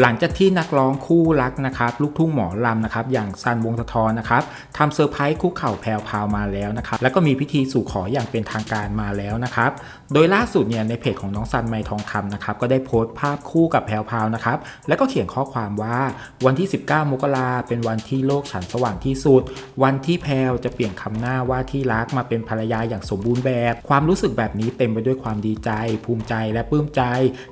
หลังจากที่นักร้องคู่รักนะครับลูกทุ่งหมอลำนะครับอย่างซันวงศ์สะทอนะครับทำเซอร์ไพรส์คุกเข่าแพรวพาวมาแล้วนะครับแล้วก็มีพิธีสู่ขออย่างเป็นทางการมาแล้วนะครับโดยล่าสุดเนี่ยในเพจของน้องซันไมทองคำนะครับก็ได้โพสต์ภาพคู่กับแพรวพาวนะครับแล้วก็เขียนข้อความว่าวันที่ 19 มกราเป็นวันที่โลกฉันสว่างที่สุด วันที่แพรวจะเปลี่ยนคำหน้าว่าที่รักมาเป็นภรรยาอย่างสมบูรณ์แบบ ความรู้สึกแบบนี้เต็มไปด้วยความดีใจ ภูมิใจและปลื้มใจ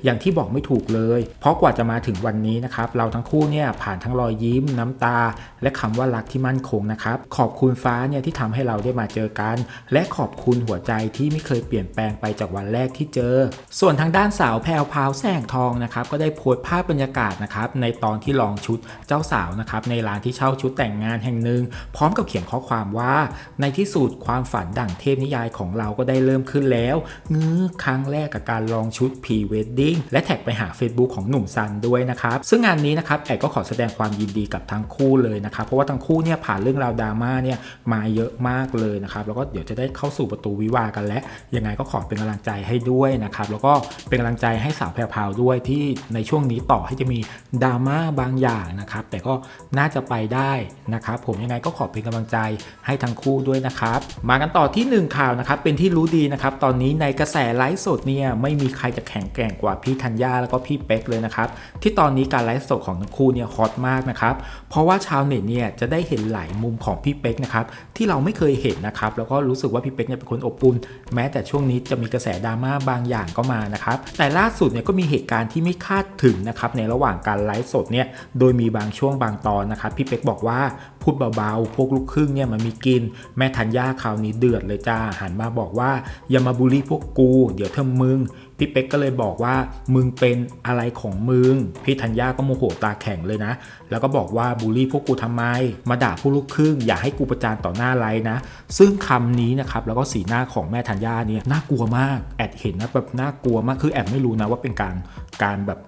อย่างที่บอกไม่ถูกเลย เพราะกว่าจะมาถึงวันันนี้นะครับเราทั้งคู่เนี่ยผ่านทั้งรอยยิ้มน้ำตา และคำว่ารักที่มั่นคงนะครับขอบคุณฟ้าเนี่ยที่ทำให้เราได้มาเจอกัน และขอบคุณหัวใจที่ไม่เคยเปลี่ยนแปลงไปจากวันแรกที่เจอ ส่วนทางด้านสาวแพรวพาวแสงทองนะครับก็ได้โพสต์ภาพบรรยากาศนะครับในตอนที่ลองชุดเจ้าสาวนะครับในร้านที่เช่าชุดแต่งงานแห่งหนึ่งพร้อมกับเขียนข้อความว่า ในที่สุดความฝันดั่งเทพนิยายของเราก็ได้เริ่มขึ้นแล้วงื้อครั้งแรกกับการลองชุดพรีเวดดิ้งและแท็กไปหา Facebook ของหนุ่มซันด้วยนะครับซึ่งงานนี้นะครับแอดก็ขอแสดงความยินดีกับทั้งคู่เลยนะครับเพราะว่าทั้งคู่เนี่ยผ่านเรื่องราวดราม่าเนี่ยมาเยอะมากเลยนะครับแล้วก็เดี๋ยวจะได้เข้าสู่ประตูวิวากันแล้วยังไงก็ขอเป็นกำลังใจให้ด้วยนะครับแล้วก็เป็นกำลังใจให้สาวแพรวพาวด้วยที่ในช่วงนี้ต่อให้จะมีดราม่าบางอย่างนะครับแต่ก็น่าจะไปได้นะครับผมยังไงก็ขอเป็นกำลังใจให้ทั้งคู่ด้วยนะครับมากันต่อที่หนึ่งข่าวนะครับเป็นที่รู้ดีนะครับตอนนี้ในกระแสไลฟ์สดเนี่ยไม่มีใครจะแข็งแกร่งกว่าพี่ธัญญาแล้วก็พี่เป๊กเลยนะครับที่ตอนนี้การไลฟ์สดของทั้งคู่เนี่ยฮอตมากนะครับ เพราะว่าชาวเน็ตเนี่ยจะได้เห็นหลายมุมของพี่เป๊กนะครับที่เราไม่เคยเห็นนะครับ แล้วก็รู้สึกว่าพี่เป๊กเนี่ยเป็นคนอบอุ่นแม้แต่ช่วงนี้จะมีกระแสดราม่าบางอย่างก็มานะครับ แต่ล่าสุดเนี่ยก็มีเหตุการณ์ที่ไม่คาดถึงนะครับในระหว่างการไลฟ์สดเนี่ยโดยมีบางช่วงบางตอนนะครับพี่เป๊กบอกว่าพูดเบาๆ พวกลูกครึ่งเนี่ยมันมีกิน แม่ธัญญาคราวนี้เดือดเลยจ้า หันมาบอกว่าอย่ามาบูลลี่พวกกู เดี๋ยวเธอมึง พี่เป๊กก็เลยบอกว่ามึงเป็นอะไรของมึง พี่ธัญญาก็โมโหตาแข็งเลยนะ แล้วก็บอกว่าบูลลี่พวกกูทำไม มาด่าผู้ลูกครึ่ง อย่าให้กูประจานต่อหน้าไลน์นะ ซึ่งคำนี้นะครับแล้วก็สีหน้าของแม่ธัญญาเนี่ยน่ากลัวมาก แอดเห็นนะแบบน่ากลัวมาก คือแอดไม่รู้นะว่าเป็นการการแบบ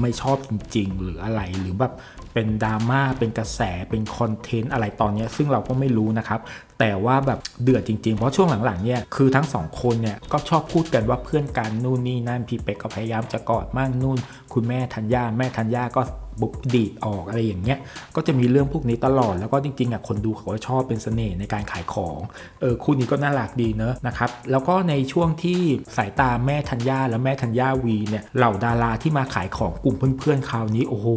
ไม่ชอบจริง ๆ หรืออะไรหรือแบบเป็นดราม่าเป็นกระแสเป็นคอนเทนต์อะไรตอนนี้ซึ่งเราก็ไม่รู้นะครับ แต่ว่าแบบเดือดจริงๆ เพราะช่วงหลังๆเนี่ยคือทั้งสองคนเนี่ยก็ชอบพูดกันว่าเพื่อนกันนู่นนี่นั่นพี่เป็กก็พยายามจะกอดมั่งนู่น คุณแม่ธัญญาแม่ธัญญาก็ บุบดีดออกอะไรอย่างเงี้ยก็จะมีเรื่องพวกนี้ตลอดแล้วก็จริงๆอะคนดูเขาก็ชอบเป็นเสน่ห์ในการขายของเออคู่นี้ก็น่ารักดีเนอะนะครับแล้วก็ในช่วงที่สายตาแม่ธัญญาและแม่ธัญญาวีเนี่ยเหล่าดาราที่มาขายของกลุ่มเพื่อนๆคราวนี้โอ้โห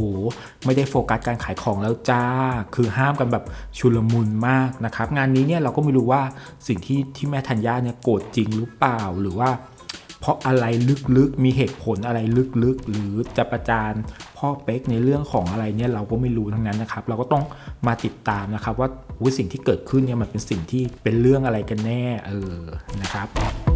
ไม่ได้โฟกัสการขายของแล้วจ้า คือห้ามกันแบบชุลมุนมากนะครับงานนี้เนี่ยเราก็ไม่รู้ว่าสิ่งที่ที่แม่ธัญญาเนี่ยโกรธจริงหรือเปล่าหรือว่าเพราะอะไรลึกๆ มีเหตุผลอะไรลึกๆ หรือจะประจาน พ่อเป๊กในเรื่องของอะไรเนี่ยเราก็ไม่รู้ทั้งนั้นนะครับ เราก็ต้องมาติดตามนะครับ ว่าสิ่งที่เกิดขึ้นเนี่ยมันเป็นสิ่งที่เป็นเรื่องอะไรกันแน่เออนะครับ